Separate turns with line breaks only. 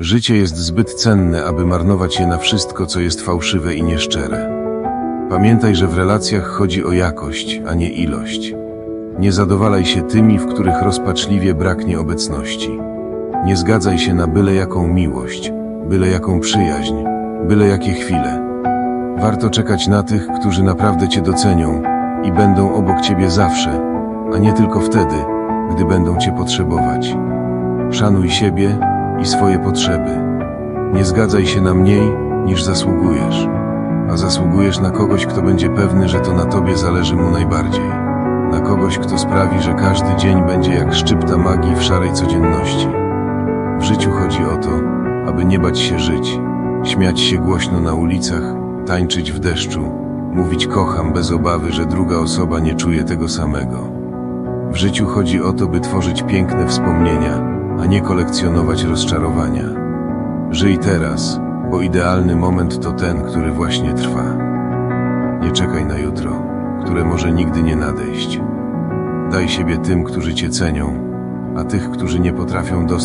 Życie jest zbyt cenne, aby marnować je na wszystko, co jest fałszywe i nieszczere. Pamiętaj, że w relacjach chodzi o jakość, a nie ilość. Nie zadowalaj się tymi, w których rozpaczliwie braknie obecności. Nie zgadzaj się na byle jaką miłość, byle jaką przyjaźń, byle jakie chwile. Warto czekać na tych, którzy naprawdę cię docenią i będą obok ciebie zawsze, a nie tylko wtedy, gdy będą cię potrzebować. Szanuj siebie i swoje potrzeby. Nie zgadzaj się na mniej, niż zasługujesz, a zasługujesz na kogoś, kto będzie pewny, że to na tobie zależy mu najbardziej. Na kogoś, kto sprawi, że każdy dzień będzie jak szczypta magii w szarej codzienności. W życiu chodzi o to, aby nie bać się żyć, śmiać się głośno na ulicach, tańczyć w deszczu, mówić kocham bez obawy, że druga osoba nie czuje tego samego. W życiu chodzi o to, by tworzyć piękne wspomnienia, a nie kolekcjonować rozczarowania. Żyj teraz, bo idealny moment to ten, który właśnie trwa. Nie czekaj na jutro, które może nigdy nie nadejść. Daj siebie tym, którzy cię cenią, a tych, którzy nie potrafią dostrzec.